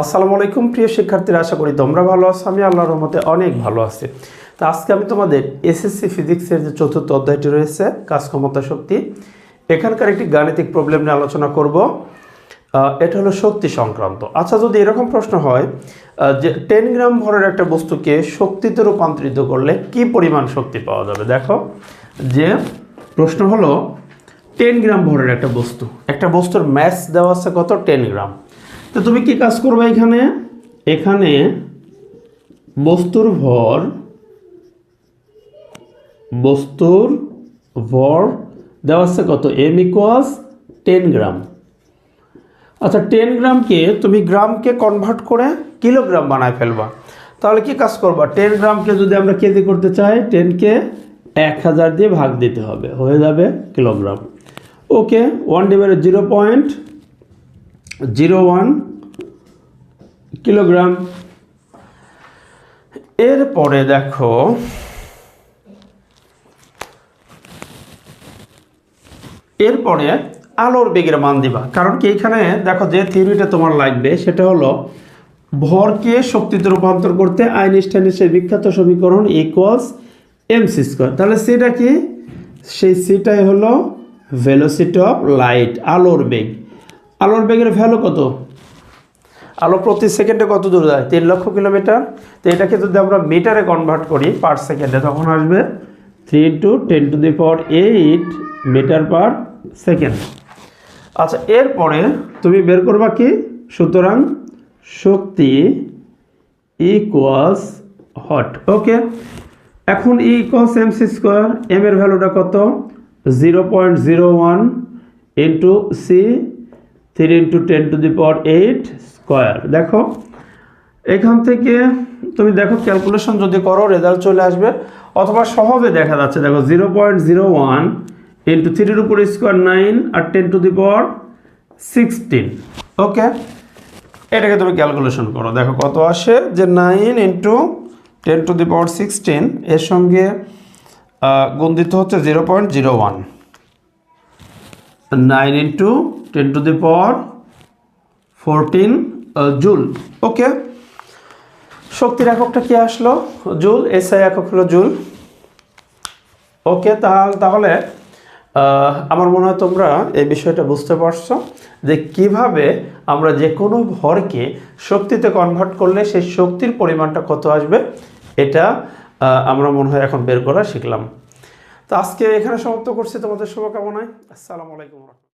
আসসালামু আলাইকুম, প্রিয় শিক্ষার্থীরা, আশা করি তোমরা ভালো আছো, আমি আল্লাহর রহমতে অনেক ভালো আছি। তো আজকে আমি তোমাদের এসএসসি ফিজিক্সের যে চতুর্থ অধ্যায়টি রয়েছে, কাজ ক্ষমতা শক্তি, এখানকার একটি গাণিতিক প্রবলেম নিয়ে আলোচনা করব। এটা হলো শক্তি সংক্রান্ত। আচ্ছা যদি এরকম প্রশ্ন হয় যে টেন গ্রাম ভরের একটা বস্তুকে শক্তিতে রূপান্তরিত করলে কি পরিমাণ শক্তি পাওয়া যাবে? দেখো, যে প্রশ্ন হলো, টেন গ্রাম ভরের একটা বস্তু, একটা বস্তুর ম্যাস দেওয়া আছে কত? Ten gram. তো তুমি কি কাজ করবে এখানে? এখানে বস্তুর ভর বস্তুর ভর দেওয়া আছে কত? এম ইকুয়ালস টেন গ্রাম আচ্ছা টেন গ্রামকে তুমি গ্রামকে কনভার্ট করে কিলোগ্রাম বানায় ফেলবা। তাহলে কি কাজ করবা? টেন গ্রামকে যদি আমরা কেজি করতে চাই টেনকে এক হাজার দিয়ে ভাগ দিতে হবে। হয়ে যাবে kilogram okay one divided zero point zero one kilogram. এরপরে দেখো, এরপরে আলোর বেগের মান দিবা। কারণ কি এখানে দেখো যে থিওরিটা তোমার লাগবে, সেটা হলো ভরকে শক্তিতে রূপান্তর করতে আইনস্টাইনের সেই বিখ্যাত সমীকরণ ইকুয়ালস এম সি স্কোয়ার তাহলে সেটা কি? সেই সিটাই হলো ভেলোসিটি অফ লাইট আলোর বেগ। আলোর বেগের ভ্যালু কত? আলো প্রতি সেকেন্ডে কত দূর যায়? তিন লক্ষ কিলোমিটার। তো এটাকে যদি আমরা মিটারে কনভার্ট করি পার সেকেন্ডে তখন আসবে three into ten to the power eight metre per second আচ্ছা এরপরে তুমি বের করবা কি? সুতরাং শক্তি ইকুয়ালস হট ওকে এখন E equals M C square M এর ভ্যালুটা কত? Zero point zero one into C three into ten to the power eight square দেখো। এখান থেকে তুমি দেখো ক্যালকুলেশন যদি করো রেজাল্ট চলে আসবে। অথবা সহজে দেখা যাচ্ছে, দেখো zero point zero one into থ্রির উপর square nine R ten to the power sixteen okay এটাকে তুমি ক্যালকুলেশন করো। দেখো কত আসে? যে nine into ten to the power sixteen এর সঙ্গে গুণ দিতে হচ্ছে zero point zero one nine into ten to the power fourteen joule okay শক্তির এককটা কি আসলো জুল এসআই একক হলো জুল ওকে তাহলে আমার মনে হয় তোমরা এই বিষয়টা বুঝতে পারছ যে কীভাবে আমরা যে কোনো ভরকে শক্তিতে কনভার্ট করলে সেই শক্তির পরিমাণটা কত আসবে এটা আমরা মনে হয় এখন বের করা শিখলাম তো আজকে এখানে সমাপ্ত করছি। তোমাদের শুভকামনায়। আসসালামু আলাইকুম